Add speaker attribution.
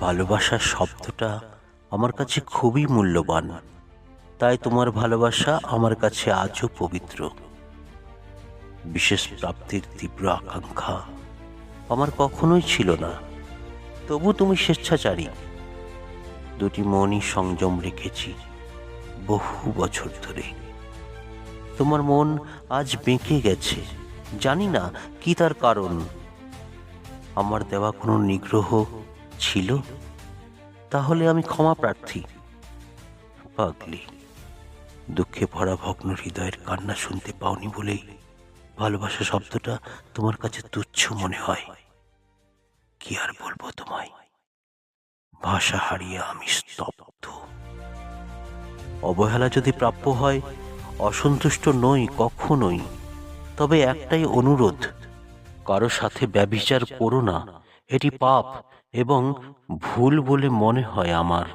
Speaker 1: ভালোবাসার শব্দটা আমার কাছে খুবই মূল্যবান। তাই তোমার ভালোবাসা আমার কাছে আজও পবিত্র। বিশেষ প্রাপ্তির তীব্র আকাঙ্ক্ষা আমার কখনোই ছিল না। তবু তুমি স্বেচ্ছাচারী। দুটি মনই সংযম রেখেছি বহু বছর ধরে। তোমার মন আজ বেঁকে গেছে। জানি না কি তার কারণ। আমার দেওয়া কোনো নিগ্রহ ছিল? তাহলে আমি ক্ষমা প্রার্থী। পাগলি, দুঃখে ভরা ভগ্ন হৃদয়ের কান্না শুনতে পাওনি বলেই ভালোবাসা শব্দটা তোমার কাছে তুচ্ছ মনে হয়। কি আর বলব তোমায়? ভাষা হারিয়ে আমি স্তব্ধ। অবহেলা যদি প্রাপ্য হয়, অসন্তুষ্ট নই কখনোই। তবে একটাই অনুরোধ, কারও সাথে ব্যভিচার করো না। এটি পাপ এবং ভুল বলে মনে হয় আমার।